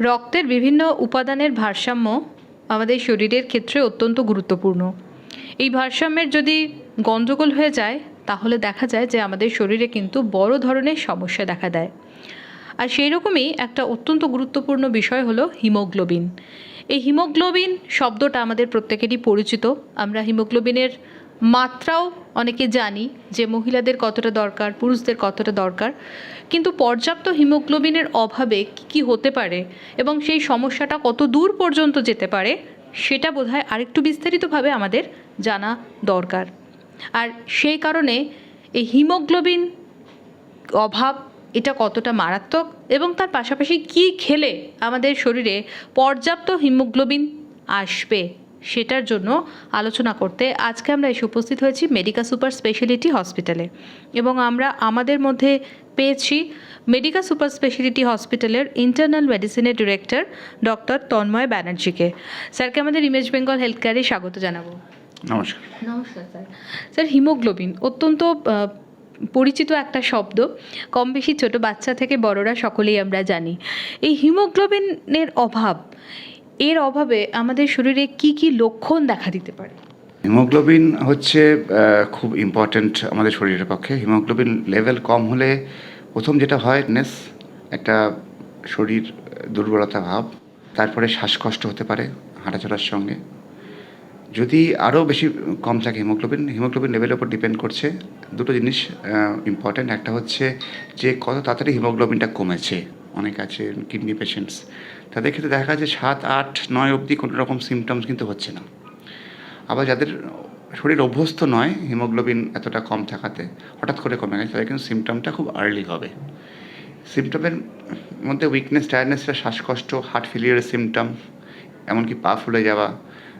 রক্তের বিভিন্ন উপাদানের ভারসাম্য আমাদের শরীরের ক্ষেত্রে অত্যন্ত গুরুত্বপূর্ণ। এই ভারসাম্যের যদি গণ্ডগোল হয়ে যায়, তাহলে দেখা যায় যে আমাদের শরীরে কিন্তু বড় ধরনের সমস্যা দেখা দেয়। আর সেই রকমই একটা অত্যন্ত গুরুত্বপূর্ণ বিষয় হলো হিমোগ্লোবিন। এই হিমোগ্লোবিন শব্দটা আমাদের প্রত্যেকেরই পরিচিত। আমরা হিমোগ্লোবিনের মাত্রাও অনেকে জানি যে মহিলাদের কতটা দরকার, পুরুষদের কতটা দরকার। কিন্তু পর্যাপ্ত হিমোগ্লোবিনের অভাবে কী কী হতে পারে এবং সেই সমস্যাটা কত দূর পর্যন্ত যেতে পারে, সেটা বোধহয় আরেকটু বিস্তারিতভাবে আমাদের জানা দরকার। আর সেই কারণে এই হিমোগ্লোবিন অভাব এটা কতটা মারাত্মক এবং তার পাশাপাশি কি খেলে আমাদের শরীরে পর্যাপ্ত হিমোগ্লোবিন আসবে? সেটার জন্য আলোচনা করতে আজকে আমরা এসে উপস্থিত হয়েছি মেডিকা সুপার স্পেশালিটি হসপিটালে। এবং আমরা আমাদের মধ্যে পেয়েছি মেডিকা সুপার স্পেশালিটি হসপিটালের ইন্টারনাল মেডিসিনের ডিরেক্টর ডক্টর তন্ময় ব্যানার্জিকে। স্যারকে আমাদের ইমেজ বেঙ্গল হেলথ কেয়ারে স্বাগত জানাব। নমস্কার। নমস্কার স্যার। স্যার হিমোগ্লোবিন অত্যন্ত পরিচিত একটা শব্দ। কম বেশি ছোটো বাচ্চা থেকে বড়রা সকলেই আমরা জানি। এই হিমোগ্লোবিনের অভাব এর অভাবে আমাদের শরীরে কি কি লক্ষণ দেখা দিতে পারে? হিমোগ্লোবিন হচ্ছে খুব ইম্পর্ট্যান্ট আমাদের শরীরের পক্ষে। হিমোগ্লোবিন লেভেল কম হলে প্রথম যেটা হয় নেস একটা শরীর দুর্বলতা ভাব। তারপরে শ্বাসকষ্ট হতে পারে হাঁটাচলার সঙ্গে। যদি আরও বেশি কম থাকে হিমোগ্লোবিন হিমোগ্লোবিন লেভেলের উপর ডিপেন্ড করছে। দুটো জিনিস ইম্পর্ট্যান্ট একটা হচ্ছে যে কত তাড়াতাড়ি হিমোগ্লোবিনটা কমেছে। অনেক আছে, কিডনি পেশেন্টস তাদের ক্ষেত্রে দেখা যাচ্ছে সাত, আট, নয় অবধি কোনো রকম সিমটমস কিন্তু হচ্ছে না। আবার যাদের শরীর অভ্যস্ত নয় হিমোগ্লোবিন এতটা কম থাকাতে হঠাৎ করে কমে গেছে, তাদের কিন্তু সিমটমটা খুব আর্লি হবে। সিমটমের মধ্যে উইকনেস টায়ার্ডনেসটা শ্বাসকষ্ট হার্ট ফেলিয়ারের সিমটম এমনকি পা ফুলে যাওয়া,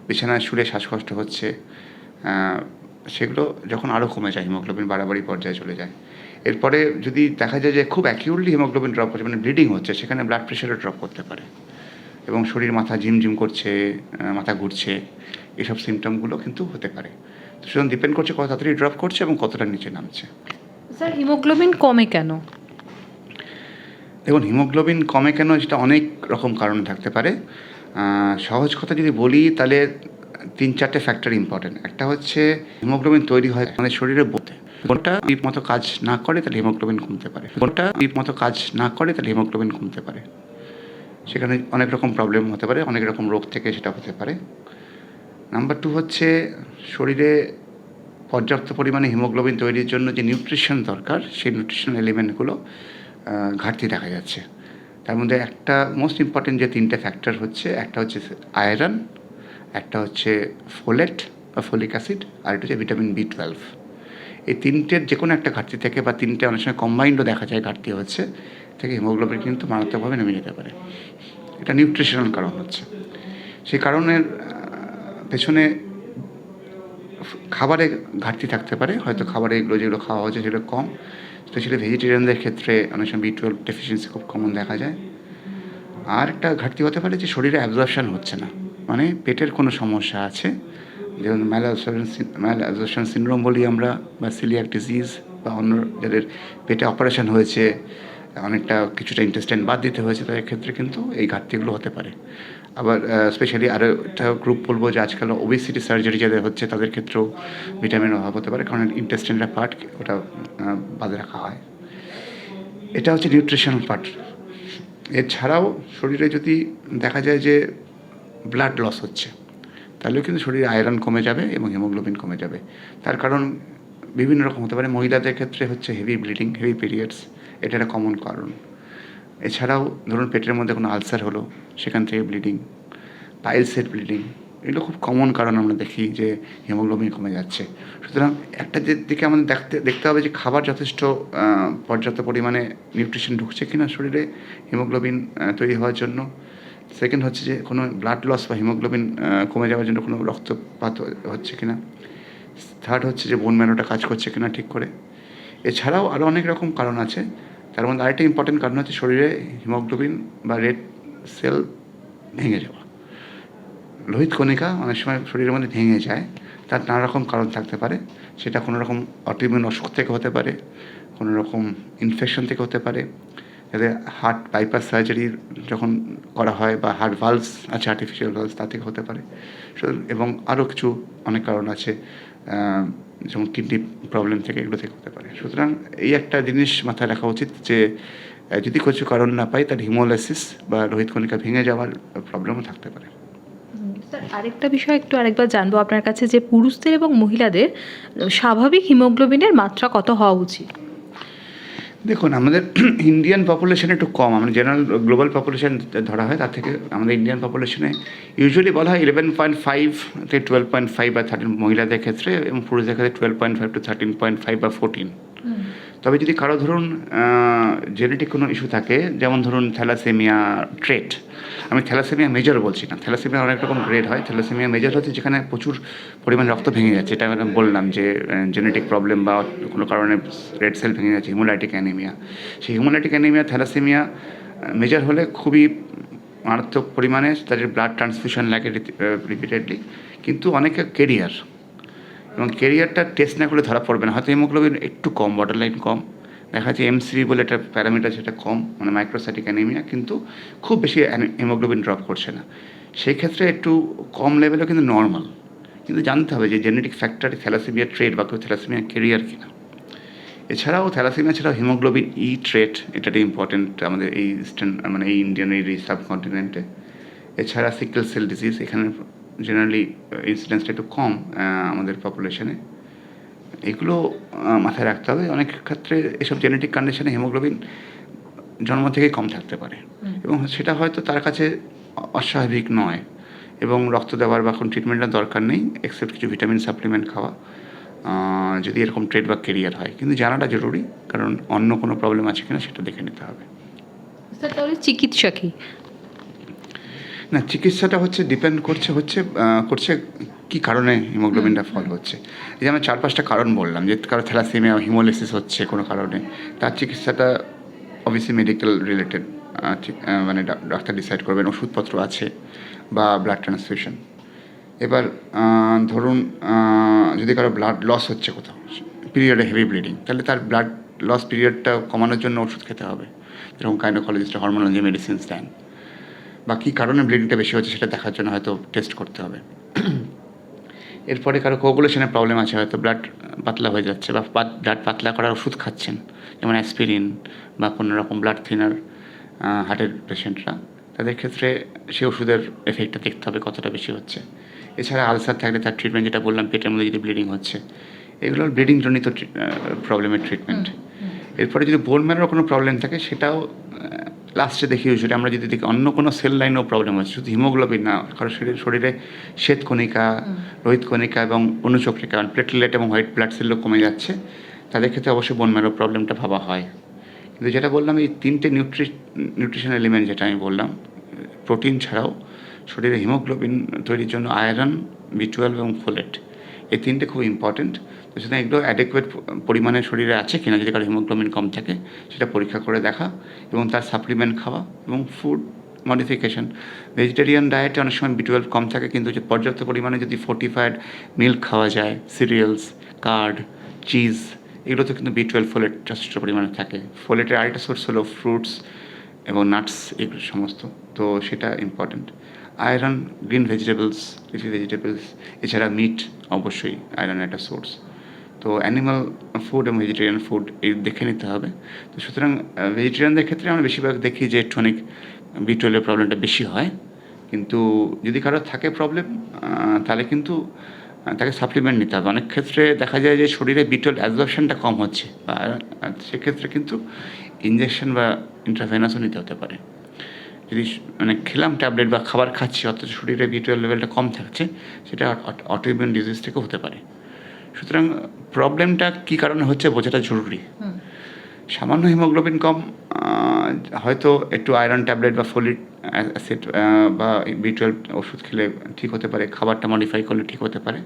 বিছানায় শুলে শ্বাসকষ্ট হচ্ছে সেগুলো যখন আরও কমে যায় হিমোগ্লোবিন বাড়াবাড়ি পর্যায়ে চলে যায়। এরপরে যদি দেখা যায় যে খুব অ্যাকিউরলি হিমোগ্লোবিন ড্রপ হচ্ছে মানে ব্লিডিং হচ্ছে, সেখানে ব্লাড প্রেশারও ড্রপ করতে পারে। এবং শরীর মাথা ঝিমঝিম করছে মাথা ঘুরছে এসব সিমটমগুলো কিন্তু হতে পারে। তো সেজন্য ডিপেন্ড করছে কত তাড়াতাড়ি ড্রপ করছে এবং কতটা নিচে নামছে। স্যার হিমোগ্লোবিন কমে কেন? দেখুন হিমোগ্লোবিন কমে কেন সেটা অনেক রকম কারণ থাকতে পারে। সহজ কথা যদি বলি তাহলে তিন চারটে ফ্যাক্টর ইম্পর্টেন্ট একটা হচ্ছে হিমোগ্লোবিন তৈরি হয় আমাদের শরীরে বোধে কোনটা ঠিক মতো কাজ না করে তাহলে হিমোগ্লোবিন কমতে পারে। কোনটা ঠিক মতো কাজ না করে তাহলে হিমোগ্লোবিন কমতে পারে। সেখানে অনেক রকম প্রবলেম হতে পারে, অনেক রকম রোগ থেকে সেটা হতে পারে। নাম্বার টু হচ্ছে শরীরে পর্যাপ্ত পরিমাণে হিমোগ্লোবিন তৈরির জন্য যে নিউট্রিশন দরকার, সেই নিউট্রিশন এলিমেন্টগুলো ঘাটতি দেখা যাচ্ছে। তার মধ্যে একটা মোস্ট ইম্পর্টেন্ট যে তিনটে ফ্যাক্টর হচ্ছে, একটা হচ্ছে আয়রন একটা হচ্ছে ফোলেট বা ফোলিক অ্যাসিড আর একটা হচ্ছে ভিটামিন বি টুয়েলভ এই তিনটের যে কোনো একটা ঘাটতি থেকে বা তিনটে অনেক সময় কম্বাইন্ডও দেখা যায় ঘাটতি হচ্ছে। থেকে হিমোগ্লোবিন কিন্তু মারাত্মকভাবে নেমে যেতে পারে। এটা নিউট্রিশনাল কারণ হচ্ছে। সেই কারণের পেছনে খাবারে ঘাটতি থাকতে পারে। হয়তো খাবারে এগুলো যেগুলো খাওয়া হচ্ছে সেগুলো কম। স্পেশালি ভেজিটেরিয়ানদের ক্ষেত্রে অনেক সময় বি টুয়েলভ ডেফিসিয়েন্সি খুব কমন দেখা যায়। আর একটা ঘাটতি হতে পারে যে শরীরে অ্যাবজর্পশন হচ্ছে না। মানে পেটের কোনো সমস্যা আছে। যেমন ম্যাল ম্যাল অ্যাবজর্পশন সিনড্রোম বলি আমরা, বা সিলিয়াক ডিজিজ বা অন্য যাদের পেটে অপারেশন হয়েছে অনেকটা কিছুটা ইন্টেস্টাইন বাদ দিতে হয়েছে তাদের ক্ষেত্রে কিন্তু এই ঘাটতিগুলো হতে পারে। আবার স্পেশালি আরও একটা গ্রুপ বলব যে আজকাল ওবেসিটি সার্জারি যাদের হচ্ছে তাদের ক্ষেত্রেও ভিটামিন অভাব হতে পারে, কারণ ইন্টেস্টাইনটা পার্ট ওটা বাদে রাখা হয়। এটা হচ্ছে নিউট্রিশনাল পার্ট এছাড়াও শরীরে যদি দেখা যায় যে ব্লাড লস হচ্ছে, তাহলেও কিন্তু শরীরে আয়রন কমে যাবে এবং হিমোগ্লোবিন কমে যাবে। তার কারণ বিভিন্ন রকম হতে পারে। মহিলাদের ক্ষেত্রে হচ্ছে হেভি ব্লিডিং হেভি পিরিয়ডস এটা একটা কমন কারণ। এছাড়াও ধরুন পেটের মধ্যে কোনো আলসার হলো, সেখান থেকে ব্লিডিং পাইলসের ব্লিডিং এগুলো খুব কমন কারণ আমরা দেখি যে হিমোগ্লোবিন কমে যাচ্ছে। সুতরাং একটা যে দিকে আমাদের দেখতে দেখতে হবে যে খাবার যথেষ্ট পর্যাপ্ত পরিমাণে নিউট্রিশন ঢুকছে কিনা শরীরে হিমোগ্লোবিন তৈরি হওয়ার জন্য। সেকেন্ড হচ্ছে যে কোনো ব্লাড লস বা হিমোগ্লোবিন কমে যাওয়ার জন্য কোনো রক্তপাত হচ্ছে কিনা। থার্ড হচ্ছে যে বোন ম্যানোটা কাজ করছে কিনা ঠিক করে। এছাড়াও আরও অনেক রকম কারণ আছে। তার মধ্যে আরেকটা ইম্পর্টেন্ট কারণ হচ্ছে শরীরে হিমোগ্লোবিন বা রেড সেল ভেঙে যাওয়া। লোহিত কণিকা অনেক সময় শরীরের মধ্যে ভেঙে যায়, তার নানা রকম কারণ থাকতে পারে। সেটা কোনো রকম অটিমিউন অসুখ থেকে হতে পারে, কোনো রকম ইনফেকশন থেকে হতে পারে। যাতে হার্ট বাইপাস সার্জারি যখন করা হয় বা হার্ট ভালভস আছে আর্টিফিশিয়াল ভালভস তা থেকে হতে পারে। এবং আরও কিছু অনেক কারণ আছে। যেমন কিডনি প্রবলেম থেকে এগুলো থেকে হতে পারে। সুতরাং এই একটা জিনিস মাথায় রাখা উচিত যে যদি কিছু কারণ না পাই তার হিমোলাইসিস বা রোহিত কণিকা ভেঙে যাওয়ার প্রবলেমও থাকতে পারে। আরেকটা বিষয় একটু আরেকবার জানব আপনার কাছে যে পুরুষদের এবং মহিলাদের স্বাভাবিক হিমোগ্লোবিনের মাত্রা কত হওয়া উচিত? দেখুন, আমাদের ইন্ডিয়ান পপুলেশন একটু কম। আমরা জেনারেল গ্লোবাল পপুলেশন ধরা হয়, তার থেকে আমাদের ইন্ডিয়ান পপুলেশনে ইউজুয়ালি বলা হয় ইলেভেন পয়েন্ট ফাইভ থেকে টুয়েলভ পয়েন্ট ফাইভ বা থার্টিন মহিলাদের ক্ষেত্রে এবং পুরুষদের ক্ষেত্রে twelve point five to thirteen point five বা ফোরটিন তবে যদি কারও ধরুন জেনেটিক কোনো ইস্যু থাকে, যেমন ধরুন থ্যালাসেমিয়া ট্রেট আমি থ্যালাসেমিয়া মেজর বলছি না, থ্যালাসেমিয়া অনেক রকম গ্রেড হয়। থ্যালাসেমিয়া মেজর হচ্ছে যেখানে প্রচুর পরিমাণ রক্ত ভেঙে যাচ্ছে, এটা আমি বললাম যে জেনেটিক প্রবলেম বা কোনো কারণে রেড সেল ভেঙে যাচ্ছে হিমোলাইটিক অ্যানিমিয়া সেই হিমোলাইটিক অ্যানিমিয়া থ্যালাসেমিয়া মেজর হলে খুবই মারাত্মক পরিমাণে তাদের ব্লাড ট্রান্সফিউশন লাগে রিপিটেডলি কিন্তু অনেকে কেরিয়ার এবং কেরিয়ারটা টেস্ট না করলে ধরা পড়বে না। হয়তো হিমোগ্লোবিন একটু কম বর্ডার লাইন কম। দেখা যাচ্ছে এমসি বলে একটা প্যারামিটার সেটা কম মানে মাইক্রোসাইটিক অ্যানিমিয়া কিন্তু খুব বেশি হিমোগ্লোবিন ড্রপ করছে না। সেই ক্ষেত্রে একটু কম লেভেলও কিন্তু নর্মাল কিন্তু জানতে হবে যে জেনেটিক ফ্যাক্টর থ্যালাসেমিয়া ট্রেড বা কেউ থ্যালাসেমিয়া কেরিয়ার কিনা। এছাড়াও থ্যালাসেমিয়া ছাড়াও হিমোগ্লোবিন ই ট্রেট এটা ইম্পর্টেন্ট আমাদের এই ইস্টার্ন মানে এই ইন্ডিয়ান এই সাবকন্টিনেন্টে এছাড়া সিকেল সেল ডিজিজ এখানে জেনারেলি ইনসিডেন্সটা একটু কম আমাদের পপুলেশনে এগুলো মাথায় রাখতে হবে। অনেক ক্ষেত্রে এসব জেনেটিক কন্ডিশনে হিমোগ্লোবিন জন্ম থেকেই কম থাকতে পারে। এবং সেটা হয়তো তার কাছে অস্বাভাবিক নয়। এবং রক্ত দেওয়ার বা কোনো ট্রিটমেন্টের দরকার নেই এক্সেপ্ট কিছু ভিটামিন সাপ্লিমেন্ট খাওয়া যদি এরকম ট্রেড বা কেরিয়ার হয়। কিন্তু জানাটা জরুরি কারণ অন্য কোনো প্রবলেম আছে কিনা সেটা দেখে নিতে হবে। স্যার তাহলে চিকিৎসা কি? না চিকিৎসাটা হচ্ছে ডিপেন্ড করছে হচ্ছে করছে কি কারণে হিমোগ্লোবিনটা ফল হচ্ছে। এই যে আমরা চার পাঁচটা কারণ বললাম যে কারও থ্যালাসেমিয়া হিমোলিসিস হচ্ছে কোনো কারণে তার চিকিৎসাটা অবভিয়াসলি মেডিকেল রিলেটেড মানে ডাক্তার ডিসাইড করবেন ওষুধপত্র আছে বা ব্লাড ট্রান্সফিউশন এবার ধরুন যদি কারও ব্লাড লস হচ্ছে কোথাও পিরিয়ডে হেভি ব্লিডিং তাহলে তার ব্লাড লস পিরিয়ডটা কমানোর জন্য ওষুধ খেতে হবে। যেরকম কাইনোকোলজিস্ট হরমোনাল যে মেডিসিনস দেন। বা কী কারণে ব্লিডিংটা বেশি হচ্ছে সেটা দেখার জন্য হয়তো টেস্ট করতে হবে। এরপরে কারও কোগুলেশনের প্রবলেম আছে হয়তো ব্লাড পাতলা হয়ে যাচ্ছে বা ব্লাড পাতলা করার ওষুধ খাচ্ছেন যেমন অ্যাসপিরিন বা কোনো রকম ব্লাড থিনার হার্টের পেশেন্টরা তাদের ক্ষেত্রে সেই ওষুধের এফেক্টটা দেখতে হবে কতটা বেশি হচ্ছে। এছাড়া আলসার থাকলে তার ট্রিটমেন্ট যেটা বললাম পেটের মধ্যে যদি ব্লিডিং হচ্ছে এগুলো ব্লিডিং জনিত প্রবলেমের ট্রিটমেন্ট এরপরে যদি বোন ম্যারোর কোনো প্রবলেম থাকে সেটাও লাস্টে দেখি ইউজুয়ালি আমরা যদি দেখি অন্য কোনো সেল লাইনেও প্রবলেম হচ্ছে শুধু হিমোগ্লোবিন না কারও শরীরে শরীরে শ্বেত কণিকা রোহিত কণিকা এবং অনুচক্রিকা প্লেটলেট এবং হোয়াইট ব্লাড সেলও কমে যাচ্ছে। তাদের ক্ষেত্রে অবশ্যই বোন ম্যারো প্রবলেমটা ভাবা হয়। কিন্তু যেটা বললাম এই তিনটে নিউট্রি নিউট্রিশন এলিমেন্ট যেটা আমি বললাম প্রোটিন ছাড়াও শরীরে হিমোগ্লোবিন তৈরির জন্য আয়রন বি টুয়েলভ এবং ফোলেট এই তিনটে খুব ইম্পর্টেন্ট তো সেটা এগুলো অ্যাডেকুয়েট পরিমাণে শরীরে আছে কিনা যদি কারও হিমোগ্লোবিন কম থাকে, সেটা পরীক্ষা করে দেখা এবং তার সাপ্লিমেন্ট খাওয়া এবং ফুড মডিফিকেশন ভেজিটেরিয়ান ডায়েটে অনেক সময় বি টুয়েলভ কম থাকে কিন্তু পর্যাপ্ত পরিমাণে যদি ফোর্টিফাইড মিল্ক খাওয়া যায় সিরিয়ালস কার্ড চিজ এগুলোতে কিন্তু বি টুয়েলভ ফোলেট যথেষ্ট পরিমাণে থাকে। ফোলেটের আরেকটা সোর্স হলো ফ্রুটস এবং নাটস এগুলো সমস্ত। তো সেটা important iron green vegetables leafy vegetables এছাড়া মিট অবশ্যই আয়রন একটা সোর্স তো অ্যানিমাল ফুড এবং ভেজিটেরিয়ান ফুড এই দেখে নিতে হবে। তো সুতরাং ভেজিটেরিয়ানদের ক্ষেত্রে আমরা বেশিরভাগ দেখি যে টনিক বি টুয়েলভের প্রবলেমটা বেশি হয়। কিন্তু যদি কারও থাকে প্রবলেম তাহলে কিন্তু তাকে সাপ্লিমেন্ট নিতে হবে। অনেক ক্ষেত্রে দেখা যায় যে শরীরে বিটল অ্যাবজর্পশনটা কম হচ্ছে বা সেক্ষেত্রে কিন্তু ইঞ্জেকশন বা ইন্ট্রাভেনাসও নিতে হতে পারে। যদি মানে খেলাম ট্যাবলেট বা খাবার খাচ্ছি, অথচ শরীরে বিটুয়েল লেভেলটা কম থাকছে, সেটা অটোইমিউন ডিজিজ থেকেও হতে পারে। সুতরাং প্রবলেমটা কী কারণে হচ্ছে বোঝাটা জরুরি। সামান্য হিমোগ্লোবিন কম হয়তো একটু আয়রন ট্যাবলেট বা ফোলিক অ্যাসিড বা বি টুয়েলভ ওষুধ খেলে ঠিক হতে পারে, খাবারটা মডিফাই করলে ঠিক হতে পারে।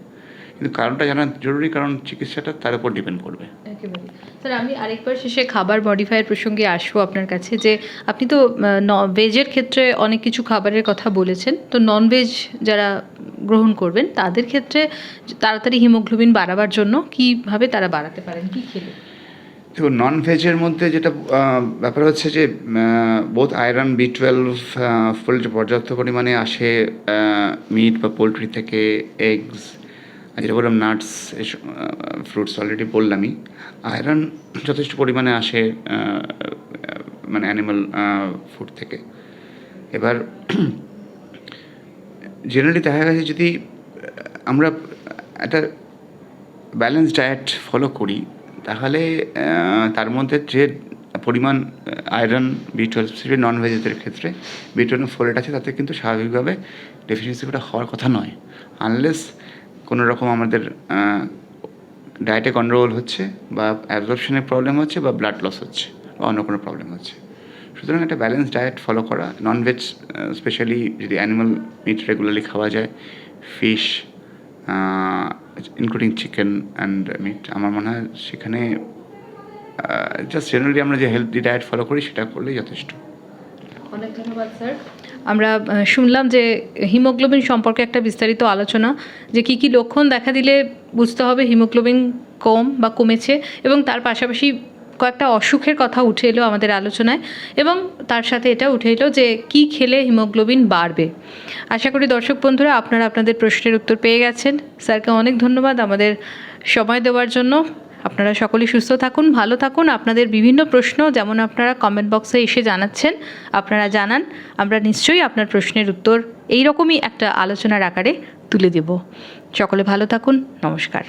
কিন্তু কারণটা জানা জরুরি কারণ চিকিৎসাটা তার উপর ডিপেন্ড করবে। স্যার, আমি আরেকবার শেষে খাবার মডিফাইয়ের প্রসঙ্গে আসব আপনার কাছে যে, আপনি তো ভেজের ক্ষেত্রে অনেক কিছু খাবারের কথা বলেছেন। তো নন ভেজ যারা গ্রহণ করবেন, তাদের ক্ষেত্রে তাড়াতাড়ি হিমোগ্লোবিন বাড়াবার জন্য কীভাবে তারা বাড়াতে পারেন, কি খেলে? দেখুন নন ভেজের মধ্যে যেটা ব্যাপার হচ্ছে যে বোধ আয়রন বি টুয়েলভ পোলট্রি পর্যাপ্ত পরিমাণে আসে মিট বা পোলট্রি থেকে এগস যেটা বললাম নাটস ফ্রুটস অলরেডি বললামই। আয়রন যথেষ্ট পরিমাণে আসে মানে অ্যানিমাল ফুড থেকে। এবার জেনারেলি দেখা গেছে যদি আমরা একটা ব্যালেন্স ডায়েট ফলো করি, তাহলে তার মধ্যে যে পরিমাণ iron B twelve specially non ভেজেদের ক্ষেত্রে বি টুয়েলভ ফোলেট আছে, তাতে কিন্তু স্বাভাবিকভাবে ডেফিসিয়েন্সিটা হওয়ার কথা নয়। আনলেস কোনো রকম আমাদের ডায়েটে কন্ট্রোল হচ্ছে বা অ্যাবজর্পশনের প্রবলেম হচ্ছে বা ব্লাড লস হচ্ছে বা অন্য কোনো প্রবলেম হচ্ছে। সুতরাং একটা ব্যালেন্স ডায়েট ফলো করা নন ভেজ স্পেশালি যদি অ্যানিমাল মিট রেগুলারলি খাওয়া যায় fish including chicken and meat আমার মনে হয় সেখানে জাস্ট জেনারেলি আমরা যে হেলদি ডায়েট ফলো করি সেটা করলেই যথেষ্ট। অনেক ধন্যবাদ স্যার আমরা শুনলাম যে হিমোগ্লোবিন সম্পর্কে একটা বিস্তারিত আলোচনা, যে কি কি লক্ষণ দেখা দিলে বুঝতে হবে হিমোগ্লোবিন কম বা কমেছে এবং তার পাশাপাশি কয়েকটা অসুখের কথা উঠে এলো আমাদের আলোচনায় এবং তার সাথে এটা উঠে এলো যে কি খেলে হিমোগ্লোবিন বাড়বে। আশা করি দর্শক বন্ধুরা আপনারা আপনাদের প্রশ্নের উত্তর পেয়ে গেছেন। স্যারকে অনেক ধন্যবাদ আমাদের সময় দেওয়ার জন্য। আপনারা সকলে সুস্থ থাকুন, ভালো থাকুন। আপনাদের বিভিন্ন প্রশ্ন যেমন আপনারা কমেন্ট বক্সে এসে জানাচ্ছেন, আপনারা জানান। আমরা নিশ্চয়ই আপনার প্রশ্নের উত্তর এই রকমই একটা আলোচনার আকারে তুলে দেব। সকলে ভালো থাকুন, নমস্কার।